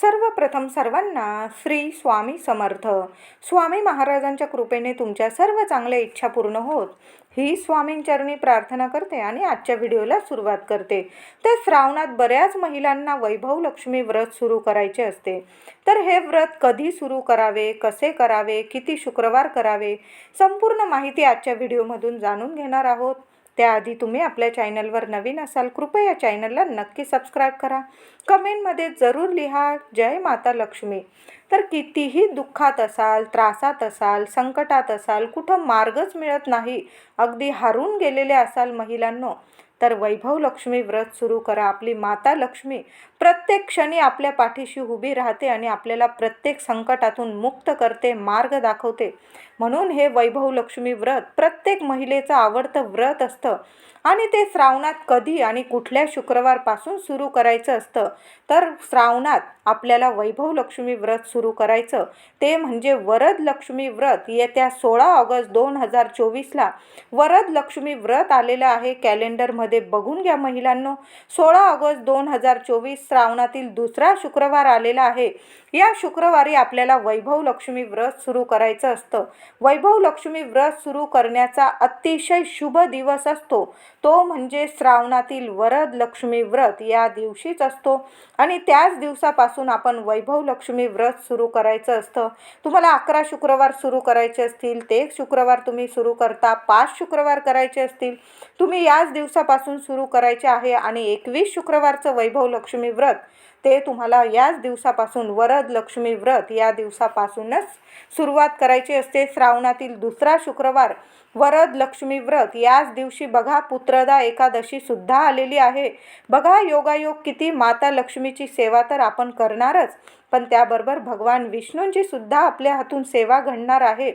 सर्वप्रथम सर्वांना श्री स्वामी समर्थ. स्वामी महाराजांच्या कृपेने तुमच्या सर्व चांगल्या इच्छा पूर्ण होत. ही स्वामींचरणी प्रार्थना करते आणि आजच्या व्हिडिओला सुरुवात करते. तर श्रावणात बऱ्याच महिलांना वैभव लक्ष्मी व्रत सुरू करायचे असते. तर हे व्रत कधी सुरू करावे कसे करावे किती शुक्रवार करावे संपूर्ण माहिती आजच्या व्हिडिओमधून जाणून घेणार आहोत. त्याआधी तुम्ही आपल्या चॅनलवर नवीन असाल कृपया चॅनलला नक्की सबस्क्राईब करा. कमेंटमध्ये जरूर लिहा जय माता लक्ष्मी. तर कितीही दुःखात असाल त्रासात असाल संकटात असाल कुठं मार्गच मिळत नाही अगदी हारून गेलेले असाल महिलांनो तर वैभव लक्ष्मी व्रत सुरू करा. आपली माता लक्ष्मी प्रत्येक क्षणी आपल्या पाठीशी उभी राहते आणि आपल्याला प्रत्येक संकटातून मुक्त करते मार्ग दाखवते. म्हणून हे वैभव लक्ष्मी व्रत प्रत्येक महिलेचं आवडतं व्रत असतं. आणि ते श्रावणात कधी आणि कुठल्या शुक्रवारपासून सुरू करायचं असतं? तर श्रावणात आपल्याला वैभव लक्ष्मी व्रत सुरू करायचं. ते म्हणजे वरद लक्ष्मी व्रत. येत्या सोळा ऑगस्ट दोन हजार चोवीसला वरद लक्ष्मी व्रत आलेलं आहे कॅलेंडरमध्ये. बघून घ्या महिलांनो. सोळा ऑगस्ट दोन हजार चोवीस श्रावणातील दुसरा शुक्रवार आलेला आहे. या शुक्रवारी आपल्याला वैभव लक्ष्मी व्रत सुरू करायचं असतं. वैभव लक्ष्मी व्रत सुरू करण्याचा अतिशय शुभ दिवस असतो. तो म्हणजे श्रावणातील वरद लक्ष्मी व्रत या दिवशीच असतो. आणि त्याच दिवसापासून आपण वैभव लक्ष्मी व्रत सुरू करायचं असतं. तुम्हाला अकरा शुक्रवार सुरू करायचे असतील ते शुक्रवार तुम्ही सुरू करता पाच शुक्रवार करायचे असतील. तुम्ही याच दिवसापासून सुरू करायचे आहे आणि एकवीस शुक्रवारचं वैभव लक्ष्मी व्रत व्रत. ते तुम्हाला याच दिवसापासून वरद लक्ष्मी व्रत या दिवसापासूनच सुरुवात करायची असते. श्रावणातील दुसरा शुक्रवार वरद लक्ष्मी व्रत याच दिवशी बघा पुत्रदा एकादशी सुद्धा आलेली आहे. बघा योगायोग किती माता लक्ष्मीची सेवा तर आपण करणारच पण त्याबरोबर भगवान विष्णूंची सुद्धा आपल्या हातून सेवा घडणार आहे.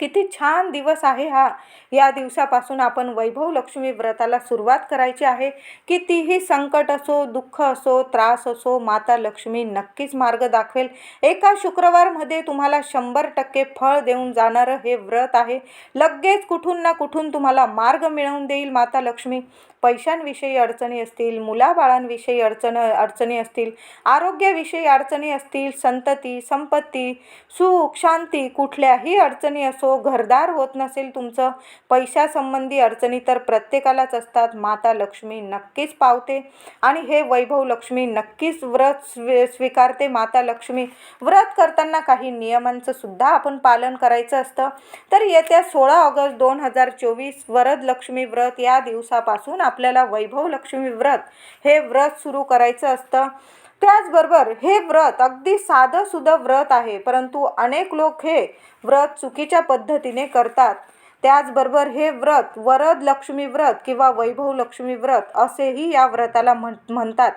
किती छान दिवस आहे हा. या दिवसापासून आपण वैभव लक्ष्मी व्रताला सुरुवात करायची आहे. कितीही संकट असो दुःख असो त्रास असो माता लक्ष्मी नक्कीच मार्ग दाखवेल. एका शुक्रवारमध्ये तुम्हाला शंभर टक्के फळ देऊन जाणारं हे व्रत आहे. लगेच कुठून ना कुठून तुम्हाला मार्ग मिळवून देईल माता लक्ष्मी. पैशांविषयी अडचणी असतील मुलाबाळांविषयी अडचण अडचणी असतील आरोग्याविषयी अडचणी असतील संतती संपत्ती सुख शांती कुठल्याही अडचणी असो घरदार होत नसेल तुमचं पैशासंबंधी अडचणी तर प्रत्येकालाच असतात. माता लक्ष्मी नक्कीच पावते. आणि हे वैभव लक्ष्मी नक्कीच व्रत स्वी स्वीकारते. माता लक्ष्मी व्रत करताना काही नियमांचं सुद्धा आपण पालन करायचं असतं. तर येत्या सोळा ऑगस्ट दोन हजार चोवीस वरद लक्ष्मी व्रत या दिवसापासून आपल्याला वैभव लक्ष्मी व्रत हे व्रत सुरू करायचं असतं. त्याचबरोबर हे व्रत अगदी साधंसुद्धा व्रत आहे परंतु अनेक लोक हे व्रत चुकीच्या पद्धतीने करतात. त्याचबरोबर हे व्रत वरद लक्ष्मी व्रत किंवा वैभव लक्ष्मी व्रत असेही या व्रताला म्हण म्हणतात.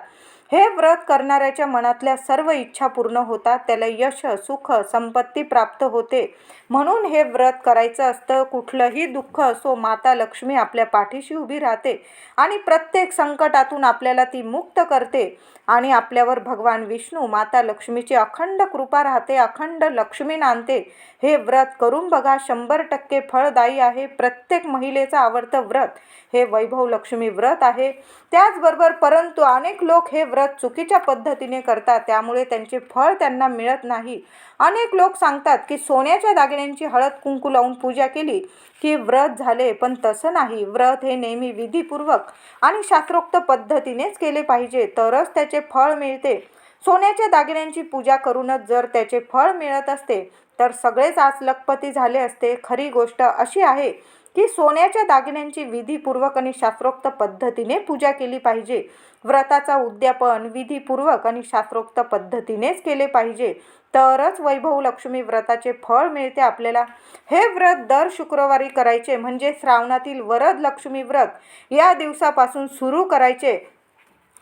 हे व्रत करणाऱ्याच्या मनातल्या सर्व इच्छा पूर्ण होतात त्याला यश सुख संपत्ती प्राप्त होते. म्हणून हे व्रत करायचं असतं कुठलंही दुःख असो माता लक्ष्मी आपल्या पाठीशी उभी राहते आणि प्रत्येक संकटातून आपल्याला ती मुक्त करते आणि आपल्यावर भगवान विष्णू माता लक्ष्मीची अखंड कृपा राहते अखंड लक्ष्मी नांदते. हे व्रत करून बघा शंभर टक्के फळदायी आहे प्रत्येक महिलेचं आवडतं व्रत. हे वैभव लक्ष्मी व्रत आहे. त्याचबरोबर परंतु अनेक लोक हे व्रत चुकीच्या पद्धतीने करतात त्यामुळे त्यांचे फळ त्यांना मिळत नाही. अनेक लोक सांगतात की सोन्याच्या दागिन्यांची हळद कुंकू लावून पूजा केली की व्रत झाले पण तसं नाही. व्रत हे नेहमी विधीपूर्वक आणि शास्त्रोक्त पद्धतीनेच केले पाहिजे तरच त्याचे फळ मिळते. सोन्याच्या दागिन्यांची पूजा करूनच जर त्याचे फळ मिळत असते तर सगळेच आज लखपती झाले असते. खरी गोष्ट अशी आहे की सोन्याच्या दागिन्यांची विधीपूर्वक आणि शास्त्रोक्त पद्धतीने पूजा केली पाहिजे. व्रताचा उद्यापन विधीपूर्वक आणि शास्त्रोक्त पद्धतीनेच केले पाहिजे. तरच वैभव लक्ष्मी व्रताचे फळ मिळते आपल्याला. हे व्रत दर शुक्रवारी करायचे म्हणजे श्रावणातील वरद लक्ष्मी व्रत या दिवसापासून सुरू करायचे.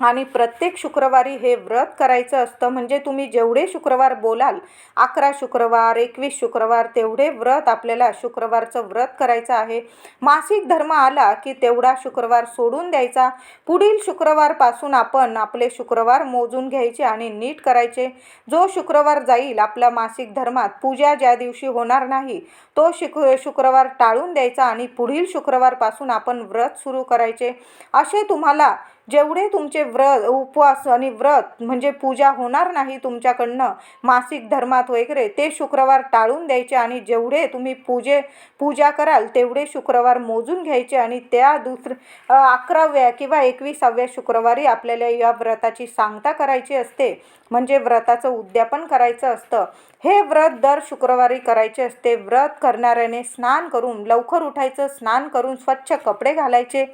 आणि प्रत्येक शुक्रवारी हे व्रत करायचं असतं. म्हणजे तुम्ही जेवढे शुक्रवार बोलाल अकरा शुक्रवार एकवीस शुक्रवार तेवढे व्रत आपल्याला शुक्रवारचं व्रत करायचं आहे. मासिक धर्म आला की तेवढा शुक्रवार सोडून द्यायचा. पुढील शुक्रवारपासून आपण आपले शुक्रवार मोजून घ्यायचे आणि नीट करायचे. जो शुक्रवार जाईल आपल्या मासिक धर्मात पूजा ज्या दिवशी होणार नाही तो शुक शुक्रवार टाळून द्यायचा आणि पुढील शुक्रवारपासून आपण व्रत सुरू करायचे. असे तुम्हाला जेवढे तुमचे व्रत उपवास आणि व्रत म्हणजे पूजा होणार नाही तुमच्याकडनं मासिक धर्मात वगैरे ते शुक्रवार टाळून द्यायचे आणि जेवढे तुम्ही पूजे पूजा कराल तेवढे शुक्रवार मोजून घ्यायचे आणि त्या दुसऱ्या अकराव्या किंवा एकविसाव्या शुक्रवारी आपल्याला या व्रताची सांगता करायची असते. म्हणजे व्रताचं उद्यापन करायचं असतं. हे व्रत दर शुक्रवारी करायचे असते. व्रत करणाऱ्याने स्नान करून लवकर उठायचं स्नान करून स्वच्छ कपडे घालायचे.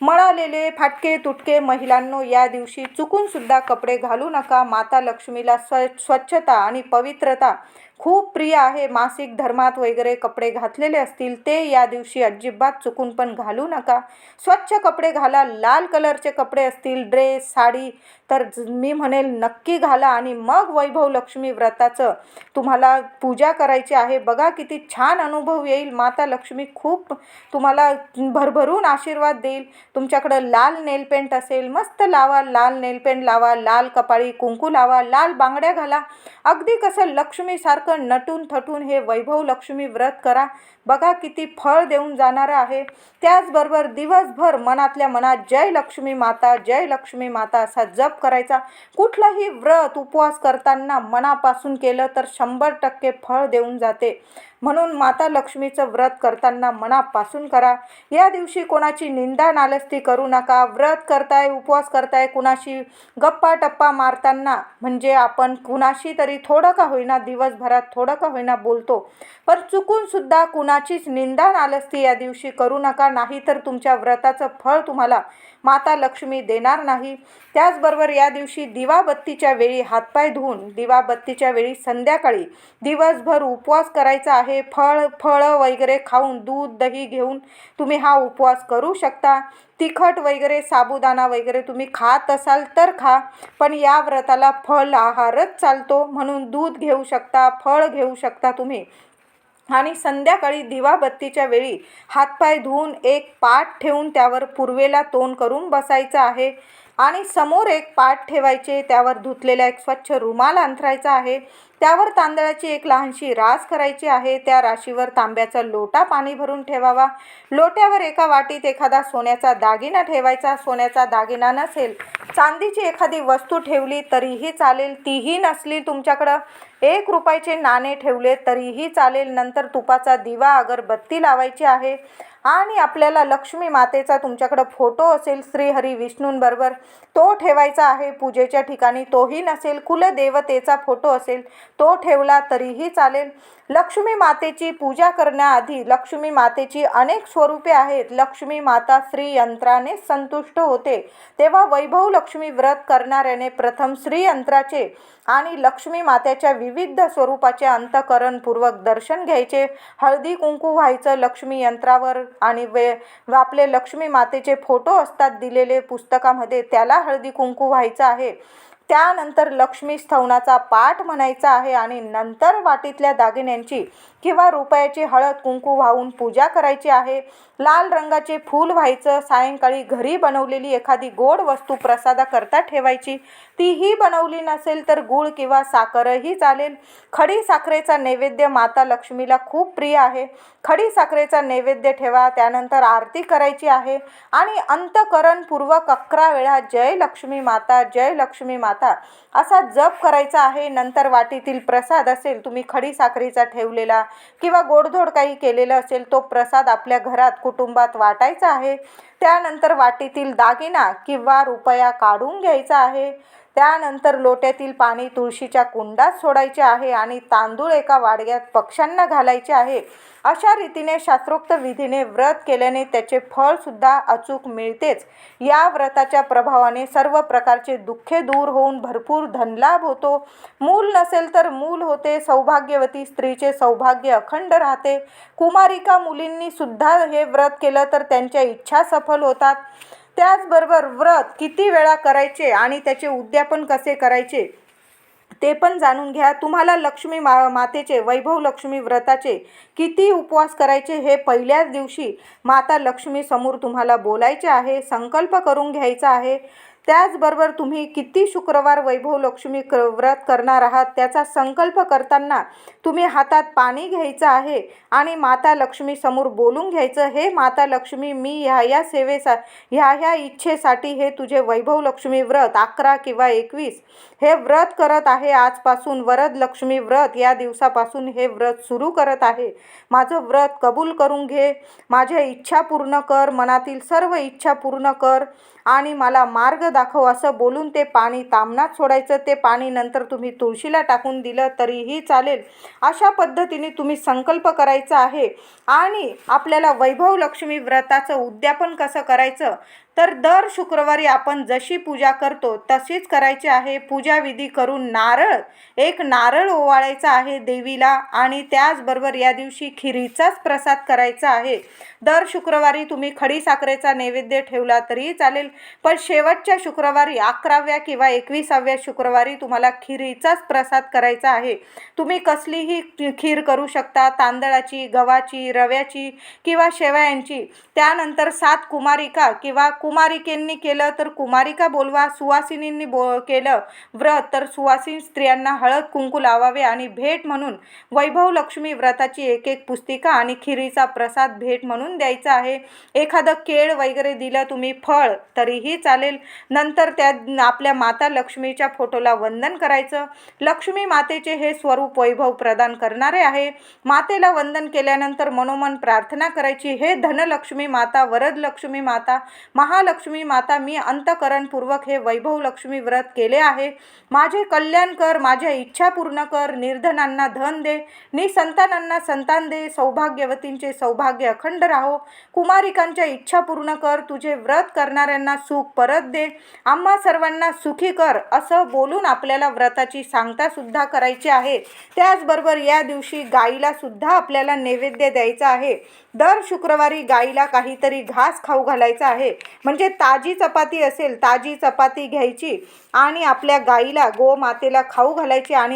मळालेले फाटके तुटके महिलांनो या दिवशी चुकूनसुद्धा कपडे घालू नका. माता लक्ष्मीला स्व स्वच्छता आणि पवित्रता खूप प्रिय आहे. मासिक धर्मात वगैरे कपडे घातलेले असतील ते या दिवशी अजिबात चुकून पण घालू नका. स्वच्छ कपडे घाला लाल कलरचे कपडे असतील ड्रेस साडी तर ज- मी म्हणेल नक्की घाला आणि मग वैभव लक्ष्मी व्रताचं तुम्हाला पूजा करायची आहे. बघा किती छान अनुभव येईल. माता लक्ष्मी खूप तुम्हाला भरभरून आशीर्वाद देईल. तुमच्याकडं लाल नेलपेंट असेल मस्त लावा लाल नेलपेंट लावा लाल कपाळी कुंकू लावा लाल बांगड्या घाला. अगदी कसं लक्ष्मीसारखं नटून थटून हे वैभव लक्ष्मी व्रत करा. बघा किती फळ देऊन जाणारं आहे. त्याचबरोबर दिवसभर मनातल्या मनात जय लक्ष्मी माता जय लक्ष्मी माता असा जप करायचा. कुठलंही व्रत उपवास करताना मनापासून केलं तर शंभर टक्के फळ देऊन जाते. म्हणून माता लक्ष्मीचं व्रत करताना मनापासून करा. या दिवशी कोणाची निंदा नालस्ती करू नका. व्रत करताय उपवास करताय कुणाशी गप्पा टप्पा मारताना म्हणजे आपण कुणाशी तरी थोडं का होईना दिवसभरात थोडं का होईना बोलतो. पण चुकून सुद्धा कुणाचीच निंदा नालस्ती या दिवशी करू नका. नाही तर तुमच्या व्रताचं फळ तुम्हाला माता लक्ष्मी देणार नाही. त्याचबरोबर या दिवशी दिवाबत्तीच्या वेळी हातपाय धुवून दिवाबत्तीच्या वेळी संध्याकाळी दिवसभर उपवास करायचा आहे. फळ फळं वगैरे खाऊन दूध दही घेऊन तुम्ही हा उपवास करू शकता. तिखट वगैरे साबुदाणा वगैरे तुम्ही खात असाल तर खा पण या व्रताला फळ आहारच चालतो म्हणून दूध घेऊ शकता फळ घेऊ शकता तुम्ही. आणि संध्याकाळी दिवाबत्तीच्या वेळी हातपाय धुवून एक पाट ठेवून त्यावर पूर्वेला तोंड करून बसायचं आहे. आणि समोर एक पाट ठेवायचे त्यावर धुतलेला एक स्वच्छ रुमाल अंथरायचा आहे. त्यावर तांदळाची एक लहानशी रास करायची आहे. त्या राशीवर तांब्याचा लोटा पाणी भरून ठेवावा. लोट्यावर एका वाटीत एखादा सोन्याचा दागिना ठेवायचा. सोन्याचा दागिना नसेल चांदीची एखादी वस्तू ठेवली तरीही चालेल तीही नसली तुमच्याकडं. एक रुपयाचे नाणे ठेवले तरीही चालेल. नंतर तुपाचा दिवा अगरबत्ती लावायची आहे. आणि आपल्याला लक्ष्मी मातेचा तुमच्याकडं फोटो असेल श्रीहरी विष्णूंबरोबर तो ठेवायचा आहे पूजेच्या ठिकाणी तोही नसेल कुलदेवतेचा फोटो असेल तो ठेवला तरीही चालेल. लक्ष्मी मातेची पूजा करण्याआधी लक्ष्मी मातेची अनेक स्वरूपे आहेत. लक्ष्मी माता श्री यंत्राने संतुष्ट होते. तेव्हा वैभव लक्ष्मी व्रत करणाऱ्याने प्रथम श्रीयंत्राचे आणि लक्ष्मी मातेच्या विविध स्वरूपाचे अंतकरणपूर्वक दर्शन घ्यायचे. हळदी कुंकू व्हायचं लक्ष्मी यंत्रावर आणि वे आपले लक्ष्मी मातेचे फोटो असतात दिलेले पुस्तकामध्ये त्याला हळदी कुंकू व्हायचं आहे. त्यानंतर लक्ष्मी स्थवनाचा पाठ म्हणायचा आहे आणि नंतर वाटीतल्या दागिन्यांची किंवा रुपयाची हळद कुंकू वाहून पूजा करायची आहे. लाल रंगाचे फूल व्हायचं सायंकाळी घरी बनवलेली एखादी गोड वस्तू प्रसादाकरता ठेवायची. तीही बनवली नसेल तर गूळ किंवा साखरही चालेल. खडी साखरेचा नैवेद्य माता लक्ष्मीला खूप प्रिय आहे. खडी साखरेचा नैवेद्य ठेवा त्यानंतर आरती करायची आहे. आणि अंतकरणपूर्वक अकरा वेळा जय लक्ष्मी माता जय लक्ष्मी माता. असा जप करायचा आहे नंतर वाटीतील प्रसाद असेल तुम्ही खडी साखरीचा ठेवलेला किंवा गोडधोड काही केलेलं असेल तो प्रसाद आपल्या घरात कुटुंबात वाटायचा आहे. त्यानंतर वाटीतील दागिना किंवा रुपया काढून घ्यायचा आहे. त्यानंतर लोट्यातील पाणी तुळशीच्या कुंडात सोडायचे आहे आणि तांदूळ एका वाडग्यात पक्ष्यांना घालायचे आहे. अशा रीतीने शास्त्रोक्त विधीने व्रत केल्याने त्याचे फळसुद्धा अचूक मिळतेच. या व्रताच्या प्रभावाने सर्व प्रकारचे दुःखे दूर होऊन भरपूर धनलाभ होतो. मूल नसेल तर मूल होते सौभाग्यवती स्त्रीचे सौभाग्य अखंड राहते. कुमारिका मुलींनी सुद्धा हे व्रत केलं तर त्यांच्या इच्छा सफल होतात. त्याचबरोबर व्रत किती वेळा करायचे आणि त्याचे उद्यापन कसे करायचे ते पण जाणून घ्या. तुम्हाला लक्ष्मी मा मातेचे वैभव लक्ष्मी व्रताचे किती उपवास करायचे हे पहिल्याच दिवशी माता लक्ष्मी समोर तुम्हाला बोलायचे आहे संकल्प करून घ्यायचा आहे. त्याचबरोबर तुम्ही किती शुक्रवार वैभव लक्ष्मी क व्रत करणार आहात त्याचा संकल्प करताना तुम्ही हातात पाणी घ्यायचं आहे आणि माता लक्ष्मी समोर बोलून घ्यायचं हे माता लक्ष्मी मी ह्या ह्या सेवेसा ह्या ह्या इच्छेसाठी हे तुझे वैभव लक्ष्मी व्रत अकरा किंवा एकवीस हे व्रत करत आहे. आजपासून वरद लक्ष्मी व्रत या दिवसापासून हे व्रत सुरू करत आहे. माझं व्रत कबूल करून घे. माझ्या इच्छा पूर्ण कर. मनातील सर्व इच्छा पूर्ण कर आणि मला मार्ग दाखव असं बोलून ते पाणी तामनात सोडायचं. ते पाणी नंतर तुम्ही तुळशीला टाकून दिलं तरीही चालेल. अशा पद्धतीने तुम्ही संकल्प करायचा आहे. आणि आपल्याला वैभव लक्ष्मी व्रताचं उद्यापन कसं करायचं? तर दर शुक्रवारी आपण जशी पूजा करतो तशीच करायची आहे. पूजाविधी करून नारळ एक नारळ ओवाळायचा आहे देवीला आणि त्याचबरोबर या दिवशी खिरीचाच प्रसाद करायचा आहे. दर शुक्रवारी तुम्ही खडी साखरेचा नैवेद्य ठेवला तरीही चालेल पण शेवटच्या शुक्रवारी अकराव्या किंवा एकविसाव्या शुक्रवारी तुम्हाला खिरीचाच प्रसाद करायचा आहे. तुम्ही कसलीही खीर करू शकता तांदळाची गव्हाची रव्याची किंवा शेवयांची. त्यानंतर सात कुमारिका किंवा कुमारिकेंनी केलं तर कुमारिका बोलवा सुवासिनींनी बो केलं व्रत तर सुवासिनी स्त्रियांना हळद कुंकू लावावे आणि भेट म्हणून वैभव लक्ष्मी व्रताची एक एक पुस्तिका आणि खिरीचा प्रसाद भेट म्हणून द्यायचा आहे. एखादं केळ वगैरे दिलं तुम्ही फळ तरीही चालेल. नंतर त्या आपल्या माता लक्ष्मीच्या फोटोला वंदन करायचं. लक्ष्मी मातेचे हे स्वरूप वैभव प्रदान करणारे आहे. मातेला वंदन केल्यानंतर मनोमन प्रार्थना करायची. हे धनलक्ष्मी माता वरद लक्ष्मी माता महा महालक्ष्मी माता मी अंतकरणपूर्वक हे वैभव लक्ष्मी व्रत केले आहे. माझे कल्याण कर माझ्या इच्छा पूर्ण कर निर्धनांना धन दे निसंतानांना संतान दे सौभाग्यवतींचे सौभाग्य अखंड राहो. कुमारिकांच्या इच्छा पूर्ण कर तुझे व्रत करणाऱ्यांना सुख परत दे. आम्हा सर्वांना सुखी कर असं बोलून आपल्याला व्रताची सांगतासुद्धा करायची आहे. त्याचबरोबर या दिवशी गाईला सुद्धा आपल्याला नैवेद्य द्यायचा आहे. दर शुक्रवारी गाईला काहीतरी घास खाऊ घालायचा आहे. म्हणजे ताजी चपाती असेल ताजी चपाती घ्यायची आणि आपल्या गाईला गोमातेला खाऊ घालायची आणि